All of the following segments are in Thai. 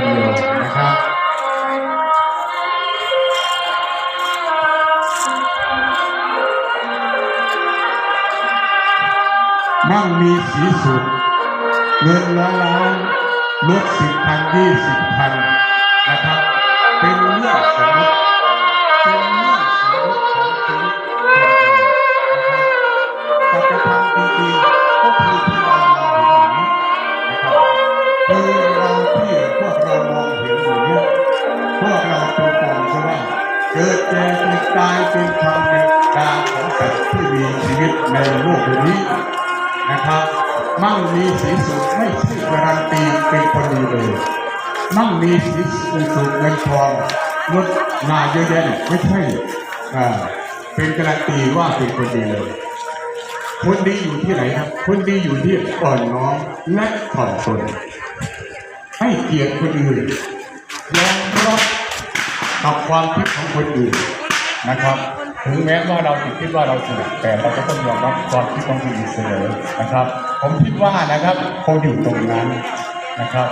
เดียวนะครับมั่งมีสีสุดเงินล้านล้านลดสิบพันยี่สิบพันนะครับ เป็นเรื่องสมมติเป็นเรื่องสมมติของชีวิตคงเรานะครับการกะทำดี พวกเราตรงๆใช่ไหมเกิดแก่เจ็บตายเป็นธรรมดาของสัตว์ที่มีชีวิตในโลกใบนี้นะครับ มั่งมีสีสุขไม่ใช่การันตีเป็นคนดีเลยมั่งมีสีสุขเงินทองงดงานเยอะแยะเนี่ยไม่ใช่อ่าเป็นการันตีว่าเป็นคนดีเลยคนดีอยู่ที่ไหนครับคนดีอยู่ที่อ่อนน้อมและถ่อมตนให้เกียรติคนอื่นยอมรับ กับความคิดของคนอื่นนะครับ ถึงแม้ว่าเราจะคิดว่าเราถูกแต่เราก็ต้องยอมรับความคิดของคนอื่นเสมอนะครับ ผมคิดว่านะครับคงอยู่ตรงนั้นนะครับ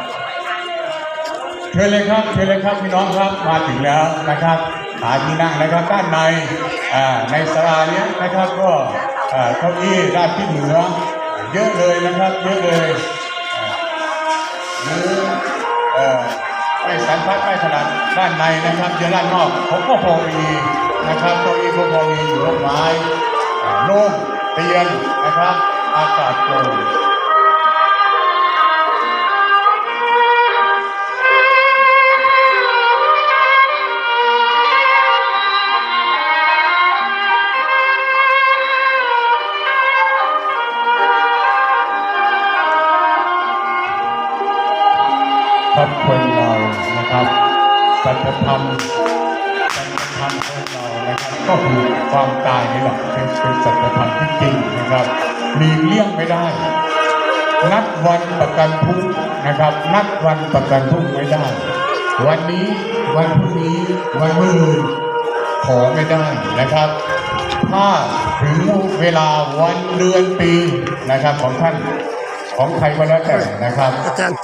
เชิญเลยครับเชิญเลยครับพี่น้องครับมาถึงแล้วนะครับหาที่นั่งนะครับด้านในในศาลาเนี้ยนะครับก็เก้าอี้ด้านที่เหนือเยอะเลยนะครับเยอะเลยหรือเอ่อ ฉันพัดไม่ถนัดด้านในนะครับเยอะด้านนอกผมก็พอมีนะครับเก้าอี้ก็พอมีอยู่ร่มไม้นุ่มเตียนนะครับ อากาศโปร่ง ครับคนเรานะครับสัจธรรมสัจธรรมของเรานะครับก็คือความตายนี่แหละเป็นสัจธรรมที่จริงนะครับหลีเลี่ยงไม่ได้ นัดวันประกันพรุ่งนะครับ นัดวันประกันพรุ่งไม่ได้ วันนี้วันพรุ่งนี้วันมะรืนขอไม่ได้นะครับ ถ้าถึงเวลาวันเดือนปีนะครับของท่านของใครก็แล้วแต่นะครับอาจารย์